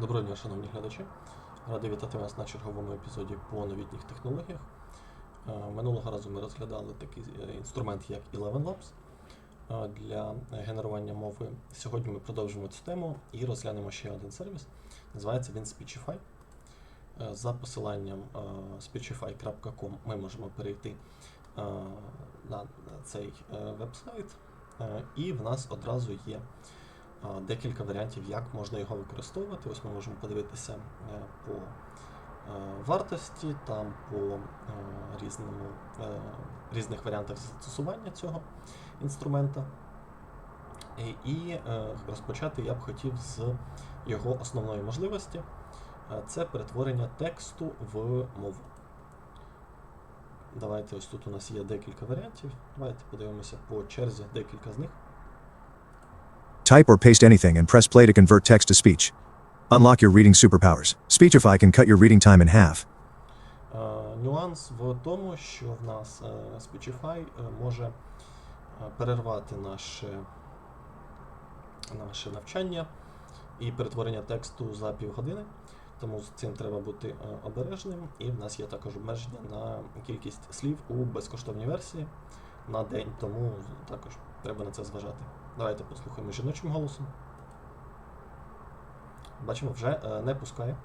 Доброго дня, шановні глядачі. Радий вітати вас на черговому епізоді по новітніх технологіях. Е, Минулого разу ми розглядали такий е, інструмент, як Eleven Labs е, для генерування мови. Сьогодні ми продовжимо цю тему і розглянемо ще один сервіс. Називається він Speechify. За посиланням speechify.com ми можемо перейти на цей веб-сайт, і в нас одразу є декілька варіантів, як можна його використовувати. Ось ми можемо подивитися е, по е, вартості, там по е, різному, е, різних варіантах застосування цього інструмента. І, е, розпочати я б хотів з його основної можливості. Е, Це перетворення тексту в мову. Давайте ось тут у нас є декілька варіантів. Давайте подивимося по черзі декілька з них. Type or paste anything and press play to convert text to speech. Unlock your reading superpowers. Speechify can cut your reading time in half. Е, Нюанс в тому, що в нас е, Speechify е, може перервати наше, наше навчання і перетворення тексту за півгодини. Тому з цим треба бути обережним. І в нас є також обмеження на кількість слів у безкоштовній версії на день, тому також треба на це зважати. Давайте послухаємо жіночим голосом. Бачимо, вже е, не пускає.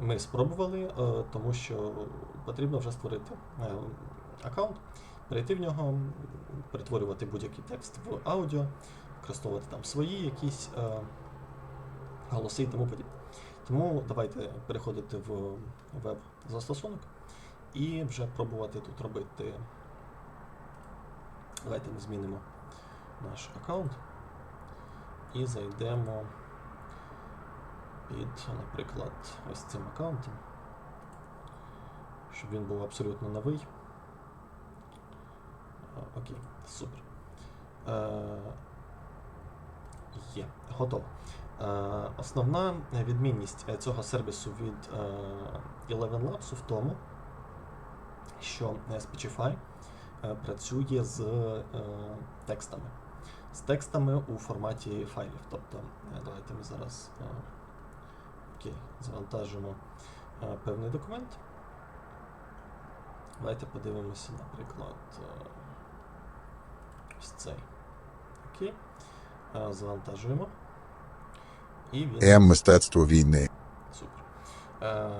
Ми спробували, е, тому що потрібно вже створити е, аккаунт, перейти в нього, перетворювати будь-який текст в аудіо, використовувати там свої якісь голоси і тому подібне. Тому давайте переходити в веб-застосунок і вже пробувати тут робити. Давайте ми змінимо наш аккаунт і зайдемо під, наприклад, ось цим аккаунтом, щоб він був абсолютно новий. А, Окей, супер. Е, є, готово. Е, основна відмінність е, цього сервісу від е, Eleven Labs в тому, що е, Speechify е, працює з е, текстами. З текстами у форматі файлів. Тобто, е, давайте ми зараз. е, Окей, завантажимо е, певний документ. Давайте подивимося, наприклад, е, ось цей. Окей. Е, завантажуємо. І він. М мистецтво війни. Супер. Е,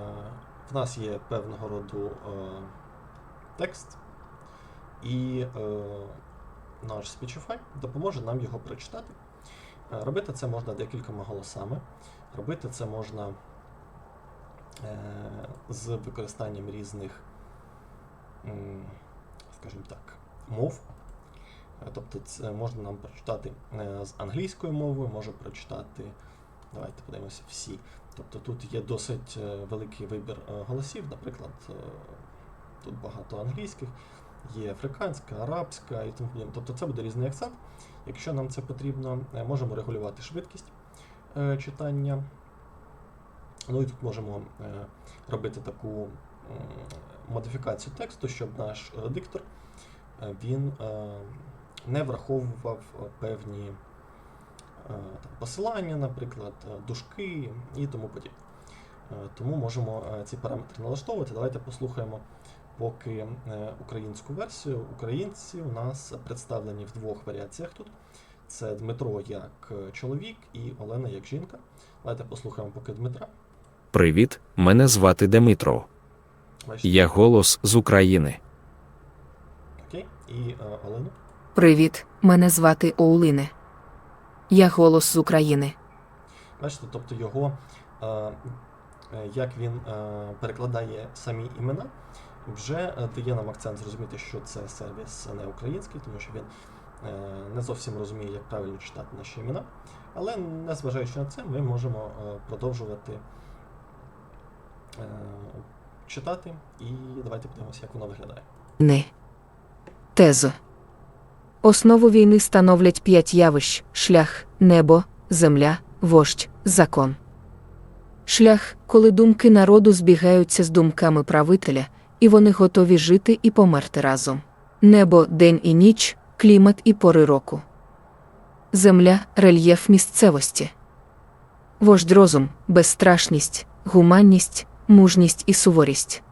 в нас є певного роду е, текст, і е, наш Speechify допоможе нам його прочитати. Е, робити це можна декількома голосами. Робити це можна е, з використанням різних, скажімо так, мов. Е, Тобто це можна нам прочитати з англійською мовою, може прочитати, давайте подивимося всі. Тобто тут є досить великий вибір голосів, наприклад, тут багато англійських, є африканська, арабська і тому подібне. Тобто це буде різний акцент. Якщо нам це потрібно, е, можемо регулювати швидкість е, читання. Ну і тут можемо е, робити таку модифікацію тексту, щоб наш диктор він не враховував певні посилання, наприклад, дужки і тому подібне. Тому можемо ці параметри налаштовувати. Давайте послухаємо поки е, українську версію. Українці у нас представлені в двох варіаціях тут. Це Дмитро як е, чоловік і Олена як жінка. Давайте послухаємо поки Дмитра. Привіт, мене звати Дмитро. Бачите? Я голос з України. Окей. І е, Олену. Привіт, мене звати Оулине. Я голос з України. Бачите, тобто його, е, як він е, перекладає самі імена, вже е, дає нам акцент зрозуміти, що це сервіс не український, тому що він е, не зовсім розуміє, як правильно читати наші імена. Але незважаючи на це, ми можемо е, продовжувати е, читати, і давайте подивимося, як воно виглядає. Не. Тезо. Основу війни становлять п'ять явищ: шлях, небо, земля, вождь, закон. Шлях, коли думки народу збігаються з думками правителя, і вони готові жити і померти разом. Небо день і ніч, клімат і пори року. Земля рельєф місцевості. Вождь розум, безстрашність, гуманність, мужність і суворість.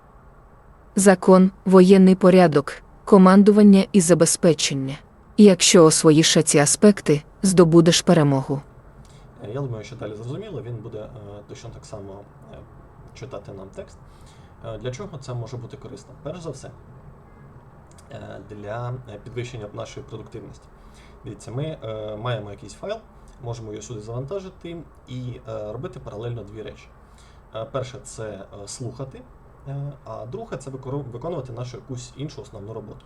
Закон, воєнний порядок, командування і забезпечення. Якщо освоїш ці аспекти, здобудеш перемогу. Е, Я думаю, що далі зрозуміло, він буде е, точно так само е, читати нам текст. Е, Для чого це може бути корисно? Перш за все, е, для е, підвищення нашої продуктивності. Дивіться, ми маємо якийсь файл, можемо його сюди завантажити і робити паралельно дві речі. Перше це слухати, а друге це виконувати нашу якусь іншу основну роботу.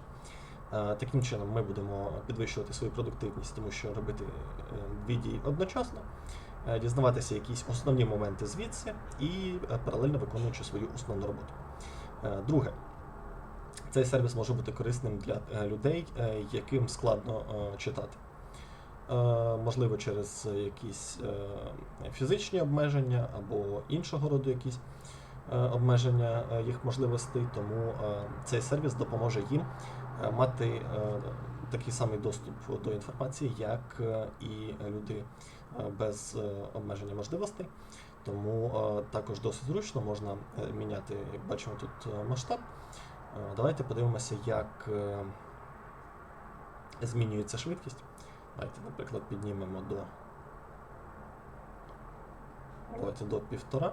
Таким чином ми будемо підвищувати свою продуктивність, тому що робити дві дії одночасно, дізнаватися якісь основні моменти звідси і е, паралельно виконуючи свою основну роботу. Е, Друге, цей сервіс може бути корисним для е, людей, е, яким складно е, читати. Е, Можливо, через якісь е, фізичні обмеження або іншого роду якісь е, обмеження е, їх можливостей, тому е, цей сервіс допоможе їм е, мати е, такий самий доступ до інформації, як е, і люди е, без е, обмеження можливостей. Тому е, також досить зручно можна е, міняти, як бачимо тут е, масштаб. Е, Давайте подивимося, як е, змінюється швидкість. Давайте, наприклад, піднімемо до, давайте до півтора,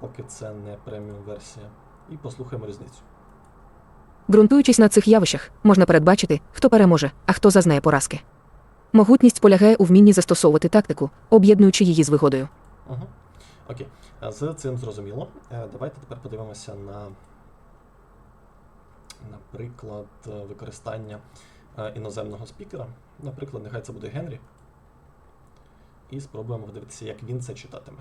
поки це не преміум версія, і послухаємо різницю. Ґрунтуючись на цих явищах, можна передбачити, хто переможе, а хто зазнає поразки. Могутність полягає у вмінні застосовувати тактику, об'єднуючи її з вигодою. Угу. Окей. Е, З цим зрозуміло. Е, Давайте тепер подивимося на, наприклад, е, використання іноземного спікера. Наприклад, нехай це буде Генрі. І спробуємо подивитися, як він це читатиме.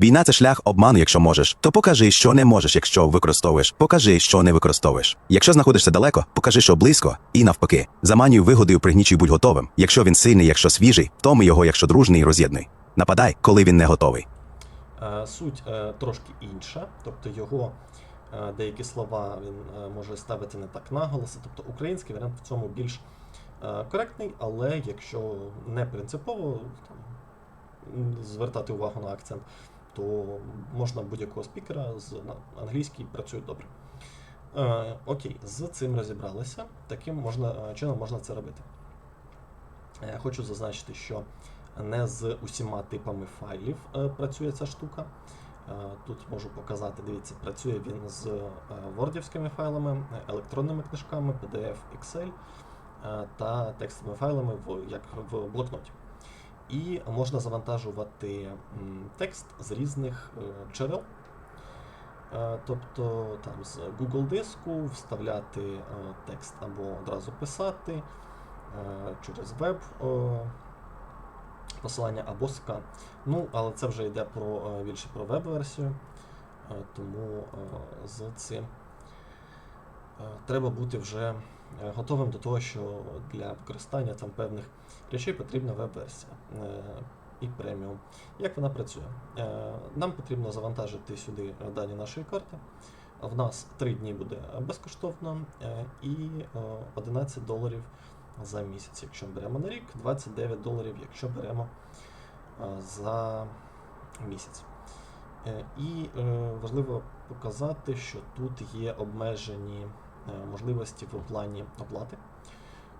Війна це шлях обману, якщо можеш, то покажи, що не можеш, якщо використовуєш. Покажи, що не використовуєш. Якщо знаходишся далеко, покажи, що близько, і навпаки. Заманюй вигодою, пригнічуй, будь готовим. Якщо він сильний, якщо свіжий, втоми його, якщо дружний, роз'єднуй. Нападай, коли він не готовий. Е, Суть е, трошки інша, тобто його е, деякі слова він може ставити не так наголоси. Тобто український варіант в цьому більш коректний, але якщо не принципово звертати увагу на акцент, то можна будь-якого спікера з англійський працює добре. Е, окей, з цим розібралися. Таким можна, е, чином можна це робити. Е, хочу зазначити, що не з усіма типами файлів е, працює ця штука. Е, Тут можу показати, дивіться, працює він з вордівськими файлами, електронними книжками, PDF, Excel та текстовими файлами в, як в блокноті. І можна завантажувати текст з різних е, джерел. Е, Тобто там з Google диску вставляти е, текст або одразу писати через веб посилання або скан. Ну, але це вже йде про більше про веб-версію, тому з цим треба бути вже готовим до того, що для використання там певних речей потрібна веб-версія е, і преміум. Як вона працює? Е, Нам потрібно завантажити сюди е, дані нашої карти. В нас 3 дні буде безкоштовно е, і е, 11 доларів за місяць, якщо беремо на рік, 29 доларів, якщо беремо е, за місяць. Е, І е, важливо показати, що тут є обмежені е, можливості в плані оплати.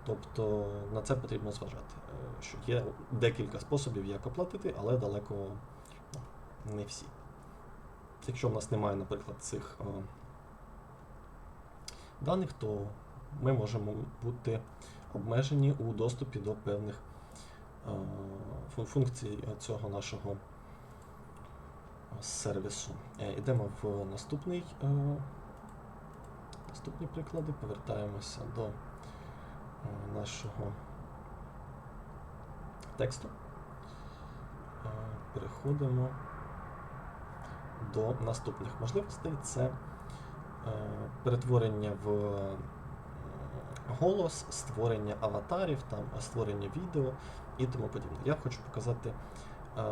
Тобто на це потрібно зважати, е, що є декілька способів, як оплатити, але далеко ну, не всі. Якщо в нас немає, наприклад, цих е, даних, то ми можемо бути обмежені у доступі до певних е, функцій цього нашого е, сервісу. Е, Йдемо в наступний, е, наступні приклади, повертаємося до е, нашого тексту. Е, Переходимо до наступних можливостей. Це е, перетворення в голос, створення аватарів, там, створення відео і тому подібне. Я хочу показати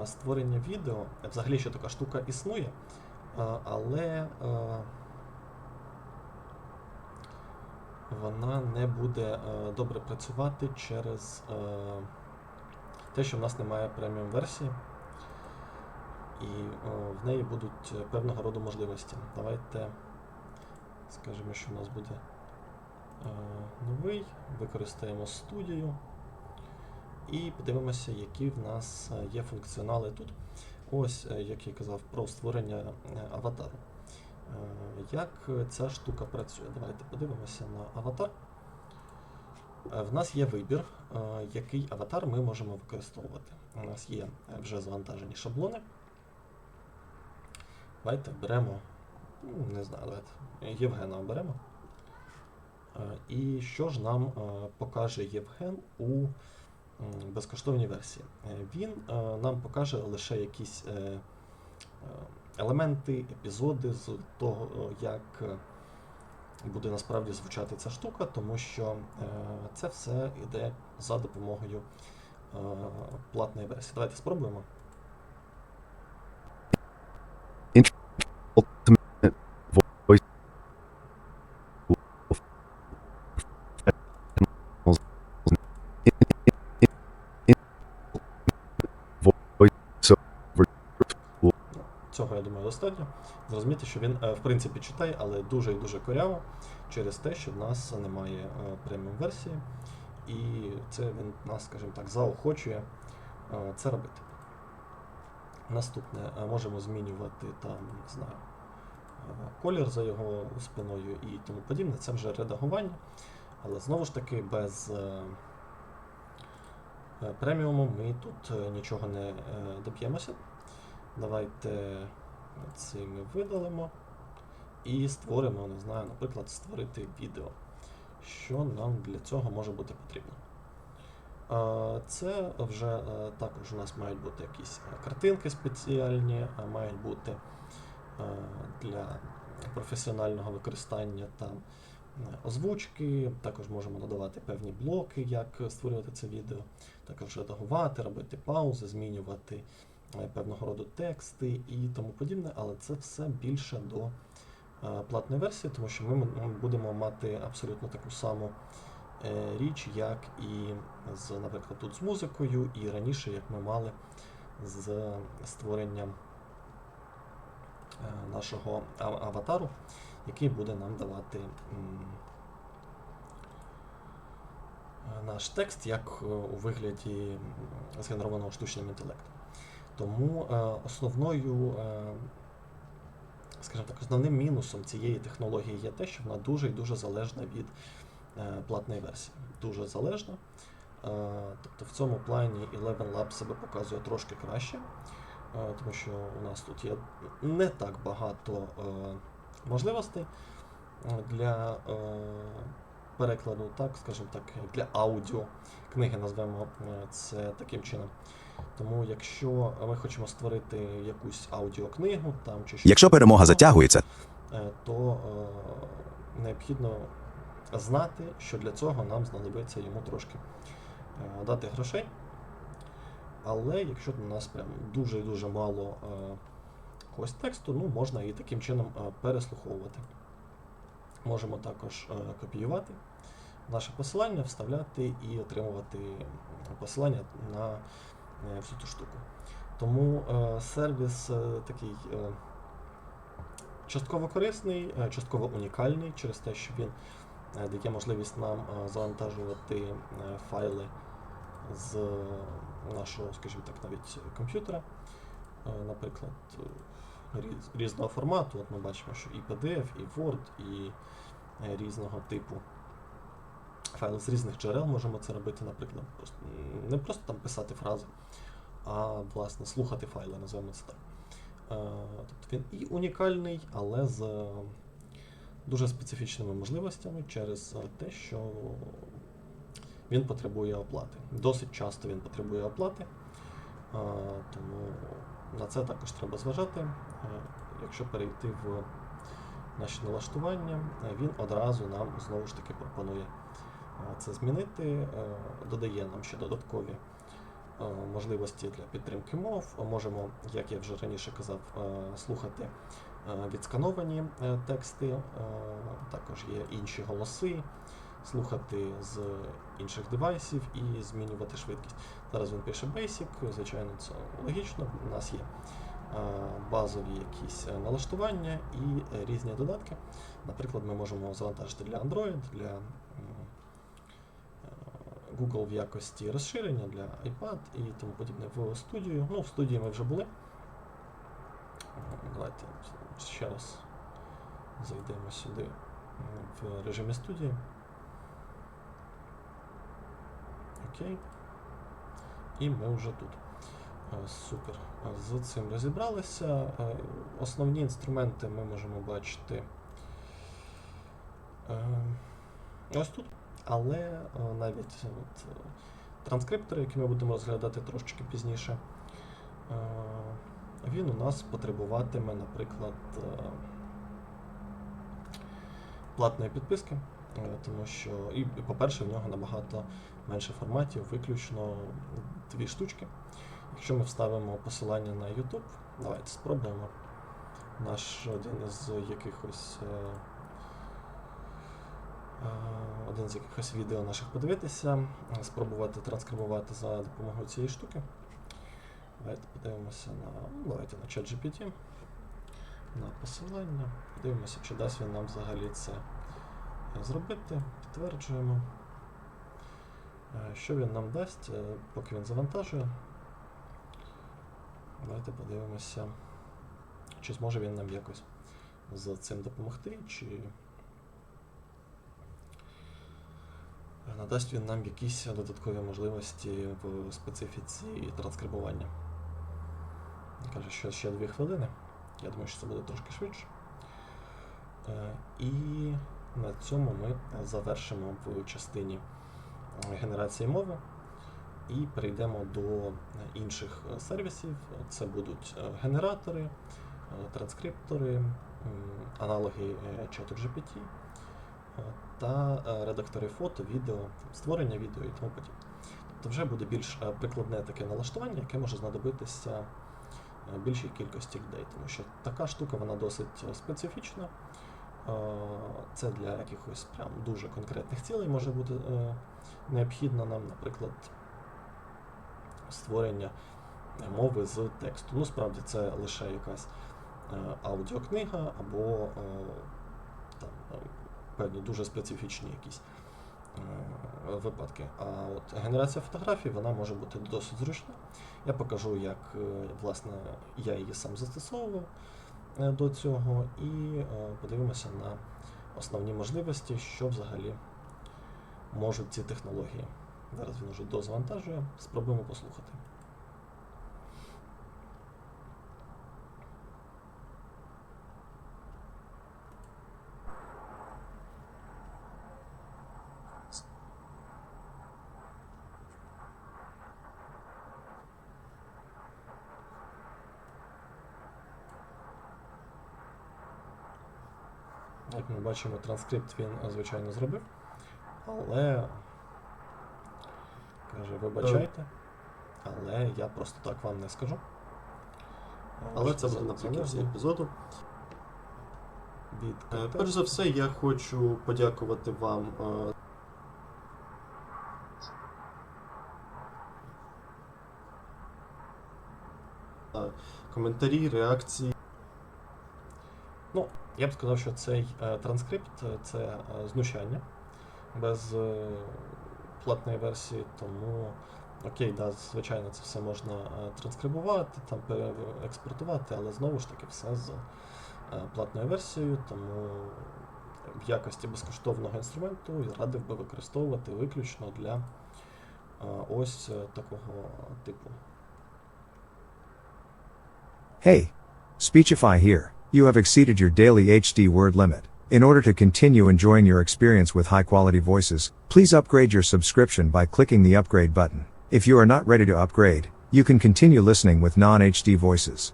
створення відео. Взагалі ще така штука існує, але е, вона не буде е, добре працювати через е, те, що в нас немає преміум версії. і о, в неї будуть е, певного роду можливості. Давайте скажемо, що у нас буде е, новий, використаємо студію і подивимося, які в нас е, є функціонали тут. Ось, е, як я казав, про створення е, аватару. Е, Як ця штука працює? Давайте подивимося на аватар. Е, В нас є вибір, е, який аватар ми можемо використовувати. У нас є вже завантажені шаблони. Давайте беремо, ну, не знаю, Євгена оберемо. І що ж нам покаже Євген у безкоштовній версії? Він нам покаже лише якісь елементи, епізоди з того, як е, буде насправді звучати ця штука, тому що е, це все йде за допомогою е, платної версії. Давайте спробуємо. Ultimate voice. Цього я думаю достатньо. Зрозуміти, що він е, в принципі читає, але дуже і дуже коряво через те, що в нас немає е, преміум версії, і це він нас, скажімо так, заохочує е, це робити. Наступне, можемо змінювати там, не знаю, колір за його спиною і тому подібне. Це вже редагування, але знову ж таки без преміуму ми тут нічого не доб'ємося. Давайте це ми видалимо і створимо, не знаю, наприклад, створити відео. Що нам для цього може бути потрібно? Це вже е, також у нас мають бути якісь е, картинки спеціальні, мають бути е, для професіонального використання там озвучки. Також можемо надавати певні блоки, як створювати це відео, також редагувати, робити паузи, змінювати певного роду тексти і тому подібне, але це все більше до е, платної версії, тому що ми будемо мати абсолютно таку саму е, річ, як і з, наприклад, тут з музикою, і раніше, як ми мали з створенням е, нашого аватару, який буде нам давати е, наш текст як е, у вигляді згенерованого штучним інтелектом. Тому е, основною, е, скажімо так, основним мінусом цієї технології є те, що вона дуже і дуже залежна від е, платної версії. Дуже залежна. Тобто в цьому плані Eleven Labs себе показує трошки краще, тому що у нас тут є не так багато можливостей для перекладу, так, скажімо так, для аудіо книги назвемо це таким чином. Тому якщо ми хочемо створити якусь аудіокнигу там чи щось Якщо перемога затягується, е, то е, необхідно знати, що для цього нам знадобиться йому трошки е, дати грошей. Але якщо у нас прям дуже і дуже мало е, якогось тексту, ну можна і таким чином е, переслуховувати. Можемо також е, копіювати наше посилання, вставляти і отримувати посилання на е, всю ту штуку. Тому е, сервіс е, такий е, частково корисний, е, частково унікальний через те, що він е, дає можливість нам е, завантажувати е, файли з нашого, скажімо так, навіть комп'ютера. Е, Наприклад, е, різного формату. От ми бачимо, що і PDF, і Word, і е, різного типу файли з різних джерел можемо це робити, наприклад, просто, не просто там писати фрази, а власне слухати файли, називаємо це так. Е, Тобто він і унікальний, але з дуже специфічними можливостями через е, те, що він потребує оплати. Досить часто він потребує оплати, е, тому на це також треба зважати. Якщо перейти в наші налаштування, він одразу нам знову ж таки пропонує це змінити, е, додає нам ще додаткові е, можливості для підтримки мов. Можемо, як я вже раніше казав, е, слухати е, відскановані е, тексти, е, також є інші голоси, слухати з інших девайсів і змінювати швидкість. Зараз він пише Basic, звичайно, це логічно. У нас є базові якісь е, налаштування і е, різні додатки. Наприклад, ми можемо завантажити для Android, для е, Google в якості розширення для iPad і тому подібне в студію. Ну, в студії ми вже були. Е, Давайте ще раз зайдемо сюди в режимі студії. Окей. І ми вже тут. Е, Супер. Е, З цим розібралися. Основні інструменти ми можемо бачити ось тут. Але е, навіть от, е, транскриптори, які ми будемо розглядати трошечки пізніше, е, він у нас потребуватиме, наприклад, е, платної підписки. Е, Тому що, і, по-перше, в нього набагато менше форматів, виключно дві штучки. Якщо ми вставимо посилання на YouTube, давайте спробуємо наш один із якихось. Е, Один з якихось відео наших подивитися, е, спробувати транскрибувати за допомогою цієї штуки. Давайте подивимося на. ну, Давайте на ChatGPT, на посилання. Подивимося, чи дасть він нам взагалі це е, зробити. Підтверджуємо. Що він нам дасть, поки він завантажує. Давайте подивимося, чи зможе він нам якось з цим допомогти, чи надасть він нам якісь додаткові можливості в специфіці транскрибування. Каже, що ще дві хвилини. Я думаю, що це буде трошки швидше. Е, І на цьому ми завершимо в частині е, генерації мови і перейдемо до інших сервісів. Це будуть е, генератори, транскриптори, аналоги чату GPT та е, редактори фото, відео, створення відео і тому подібне. Тобто вже буде більш е, прикладне таке налаштування, яке може знадобитися е, більшій кількості людей, тому що така штука вона досить специфічна. Це для якихось прям дуже конкретних цілей може бути необхідно нам, наприклад, створення мови з тексту. Ну, справді, це лише якась аудіокнига або певні дуже специфічні якісь е, випадки. А от генерація фотографій вона може бути досить зручна. Я покажу, як е, власне я її сам застосовував е, до цього, і е, подивимося на основні можливості, що взагалі можуть ці технології. Зараз він уже дозвантажує, спробуємо послухати. Як ми бачимо, транскрипт він, е, звичайно, зробив, але каже, вибачайте, але я просто так вам не скажу. Але це буде наприкінці епізоду. Від Е, Перш за все, я хочу подякувати вам е, коментарі, реакції. Я б сказав, що цей е, транскрипт е, це е, знущання без платної версії, тому окей, да, звичайно, це все можна транскрибувати, там експортувати, але знову ж таки все з платною версією, тому в якості безкоштовного інструменту радив би використовувати виключно для ось такого типу. Hey, Speechify here. You have exceeded your daily HD word limit. In order to continue enjoying your experience with high quality voices, please upgrade your subscription by clicking the upgrade button. If you are not ready to upgrade, you can continue listening with non HD voices.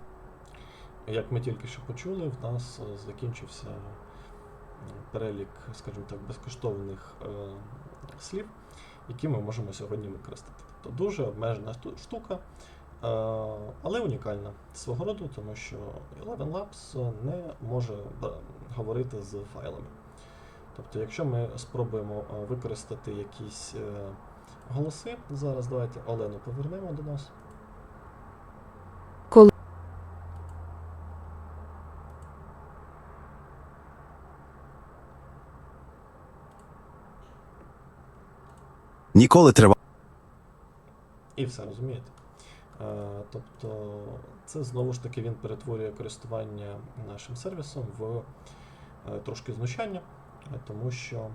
Як ми тільки що почули, в нас е, закінчився е, перелік, скажімо так, безкоштовних е, слів, які ми можемо сьогодні використати. Тобто дуже обмежена шту- штука, е, Е, але унікальна свого роду, тому що Eleven Labs не може е, говорити з файлами. Тобто, якщо ми спробуємо е, використати якісь голоси, зараз давайте Олену повернемо до нас. Ніколи треба. І все розумієте. Е, Тобто, це знову ж таки він перетворює користування нашим сервісом в е, трошки знущання, е, тому що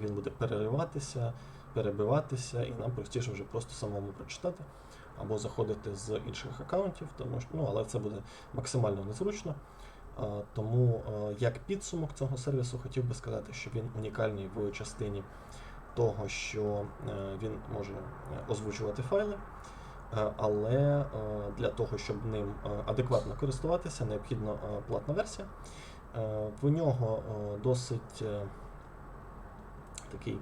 він буде перериватися, перебиватися, і нам простіше вже просто самому прочитати або заходити з інших аккаунтів, тому що, ну, але це буде максимально незручно. Тому як підсумок цього сервісу хотів би сказати, що він унікальний в частині того, що е, він може е, озвучувати файли, е, але для того, щоб ним адекватно користуватися, необхідна платна версія. В нього досить такий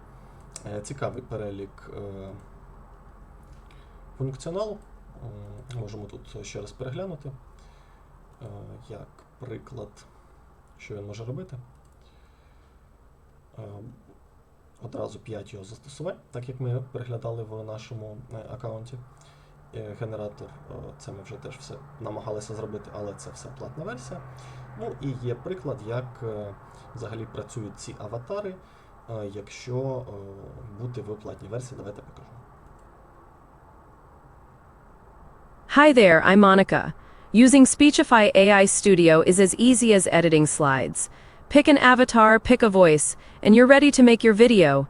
цікавий перелік функціоналу. Можемо тут ще раз переглянути. Як приклад, що він може робити. Одразу 5 його застосувань, так як ми переглядали в нашому е, аккаунті. Е, Генератор, е, це ми вже теж все намагалися зробити, але це все платна версія. Ну і є приклад, як взагалі працюють ці аватари, якщо бути в платній версії. Давайте покажу. Hi there, I'm Monica. Using Speechify AI Studio is as easy as editing slides. Pick an avatar, pick a voice, and you're ready to make your video.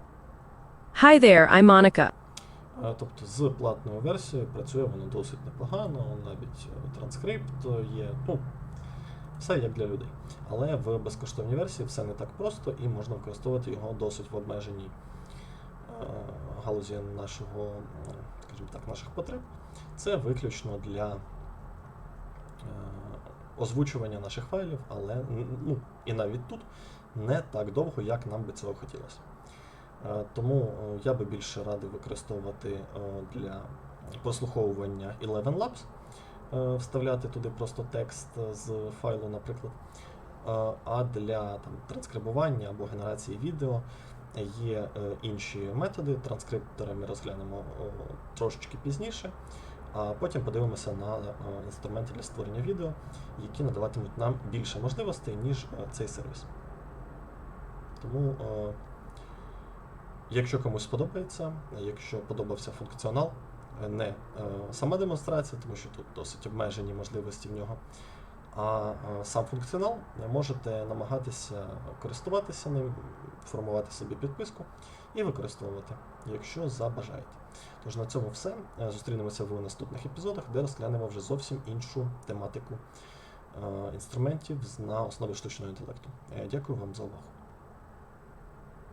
Hi there, I'm Monica. Тобто з платною версією працює воно досить непогано, навіть е, транскрипт є, ну, все як для людей. Але в безкоштовній версії все не так просто і можна використовувати його досить в обмеженій е, галузі нашого, скажімо так, наших потреб. Це виключно для озвучування наших файлів, але ну, і навіть тут не так довго, як нам би цього хотілося. Е, Тому е, я би більше радив використовувати е, для прослуховування Eleven Labs, вставляти туди просто текст з файлу, наприклад. А для там, транскрибування або генерації відео є інші методи. Транскриптори ми розглянемо трошечки пізніше, а потім подивимося на е, інструменти для створення відео, які надаватимуть нам більше можливостей, ніж е, цей сервіс. Тому е, Якщо комусь сподобається, якщо подобався функціонал, не сама демонстрація, тому що тут досить обмежені можливості в нього, а сам функціонал, можете намагатися користуватися ним, формувати собі підписку і використовувати, якщо забажаєте. Тож на цьому все. Е, Зустрінемося в наступних епізодах, де розглянемо вже зовсім іншу тематику е, інструментів на основі штучного інтелекту. Е, Дякую вам за увагу.